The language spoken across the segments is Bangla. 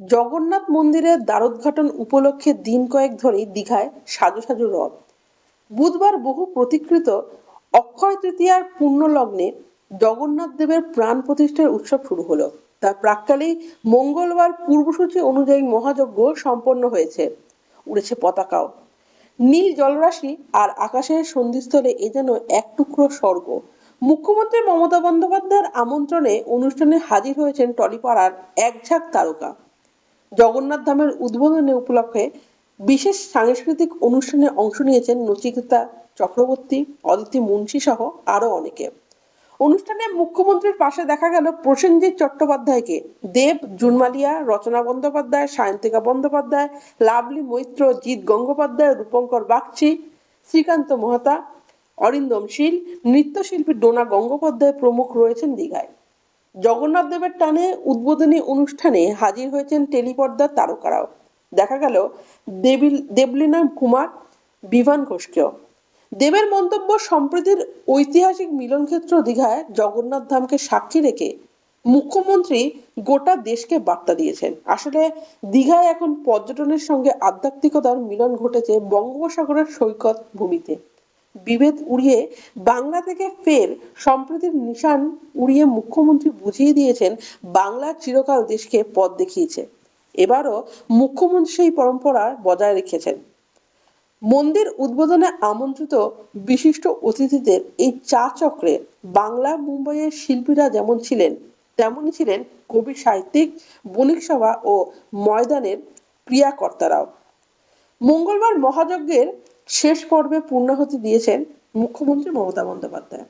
জগন্নাথ মন্দিরের দ্বারোদ্ঘাটন উপলক্ষে দিন কয়েক ধরেই দীঘায় সাজু সাজু রথ। বুধবার বহু প্রতীকৃত অক্ষয় তৃতীয়ার পূর্ণ লগ্নে জগন্নাথ দেবের প্রাণ প্রতিষ্ঠার উৎসব শুরু হলো। তার প্রাককালেই মঙ্গলবার পূর্বসূচি অনুযায়ী মহাযজ্ঞ সম্পন্ন হয়েছে। উড়েছে পতাকাও। নীল জলরাশি আর আকাশের সন্ধিস্থলে এ যেন এক টুকরো স্বর্গ। মুখ্যমন্ত্রী মমতা বন্দ্যোপাধ্যায়ের আমন্ত্রণে অনুষ্ঠানে হাজির হয়েছেন টলিপাড়ার এক ঝাঁক তারকা। জগন্নাথ ধামের উদ্বোধনী উপলক্ষে বিশেষ সাংস্কৃতিক অনুষ্ঠানে অংশ নিয়েছেন নচিকেতা চক্রবর্তী, অদিতি মুন্সি সহ আরও অনেকে। অনুষ্ঠানে মুখ্যমন্ত্রীর পাশে দেখা গেল প্রসেনজিৎ চট্টোপাধ্যায়কে। দেব, জুনমালিয়া, রচনা বন্দ্যোপাধ্যায়, সায়ন্তিকা বন্দ্যোপাধ্যায়, লাভলি মৈত্র, জিৎ গঙ্গোপাধ্যায়, রূপঙ্কর বাগচি, শ্রীকান্ত মহাতা, অরিন্দম শীল, নৃত্যশিল্পী ডোনা গঙ্গোপাধ্যায় প্রমুখ রয়েছেন দীঘায়। জগন্নাথ দেবের টানে উদ্বোধনী অনুষ্ঠানে হাজির হয়েছেন টেলিপর্দার তারকারাও। দেখা গেল দেবিল, দেবলীনা কুমার, বিভান ঘোষকেও। দেবের মন্তব্য সম্প্রতির ঐতিহাসিক মিলনক্ষেত্র দীঘায় জগন্নাথ ধামকে সাক্ষী রেখে মুখ্যমন্ত্রী গোটা দেশকে বার্তা দিয়েছেন। আসলে দীঘায় এখন পর্যটনের সঙ্গে আধ্যাত্মিকতার মিলন ঘটেছে বঙ্গোপসাগরের সৈকত ভূমিতে। বিভেদ উড়িয়ে বাংলা থেকে ফের সম্প্রীতির নিশান উড়িয়ে মুখ্যমন্ত্রী বুঝিয়ে দিয়েছেন, বাংলা চিরকাল দেশকে পথ দেখিয়েছে। এবারও মুখ্যমন্ত্রী সেই পরম্পরা বজায় রেখেছেন। মন্দির উদ্বোধনে আমন্ত্রিত বিশিষ্ট অতিথিদের এই চা চক্রে বাংলা মুম্বাইয়ের শিল্পীরা যেমন ছিলেন, তেমনই ছিলেন কবি সাহিত্যিক, বণিক সভা ও ময়দানের ক্রিয়াকর্তারাও। মঙ্গলবার মহাযজ্ঞের শেষ পর্বে পূর্ণাহুতি দিয়েছেন মুখ্যমন্ত্রী মমতা বন্দ্যোপাধ্যায়।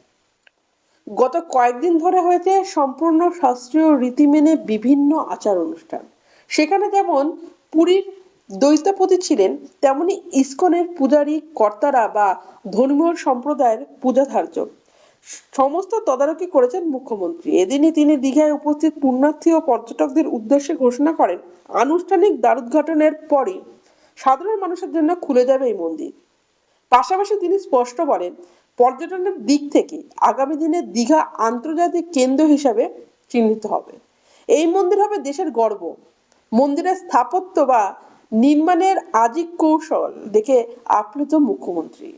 গত কয়েকদিন ধরে হয়েছে সম্পূর্ণ শাস্ত্রীয় রীতি মেনে বিভিন্ন আচার অনুষ্ঠান। সেখানে যেমন পুরীর দৈত্যপতি ছিলেন, তেমনি ইস্কনের পূজারী কর্তারা বা ধর্মীয় সম্প্রদায়ের পূজাধার্য। সমস্ত তদারকি করেছেন মুখ্যমন্ত্রী। এদিনই তিনি দীঘায় উপস্থিত পুণ্যার্থী ও পর্যটকদের উদ্দেশ্যে ঘোষণা করেন, আনুষ্ঠানিক দ্বারোদ্ঘাটনের পরই সাধারণ মানুষের জন্য খুলে যাবে এই মন্দির। পাশাপাশি তিনি স্পষ্ট বলেন, পর্যটনের দিক থেকে আগামী দিনে দীঘা আন্তর্জাতিক কেন্দ্র হিসাবে চিহ্নিত হবে। এই মন্দির হবে দেশের গর্ব। মন্দিরের স্থাপত্য বা নির্মাণের আজিক কৌশল দেখে আপ্লুত মুখ্যমন্ত্রী।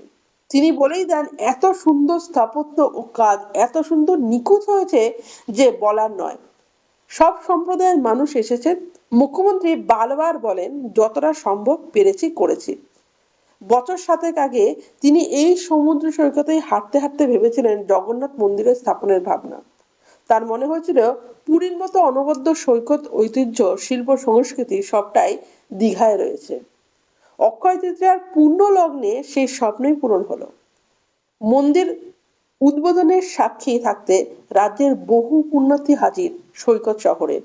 তিনি বলেই দেন, এত সুন্দর স্থাপত্য ও কাজ এত সুন্দর নিখুঁত হয়েছে যে বলার নয়। সব সম্প্রদায়ের মানুষ এসেছেন। মুখ্যমন্ত্রী বারবার বলেন, যতটা সম্ভব পেরেছি করেছি। বছর সাতেক আগে তিনি এই সমুদ্র সৈকতে হাঁটতে হাঁটতে ভেবেছিলেন জগন্নাথ মন্দিরের স্থাপনের ভাবনা। তার মনে হয়েছিল, পুরীর মতো অনবদ্য সৈকত, ঐতিহ্য, শিল্প, সংস্কৃতি সবটাই দীঘায় রয়েছে। অক্ষয় তৃতীয়ার পূর্ণ লগ্নে সেই স্বপ্নই পূরণ হলো। মন্দির উদ্বোধনের সাক্ষী থাকতে রাজ্যের বহু পুণ্যার্থী হাজির সৈকত শহরে।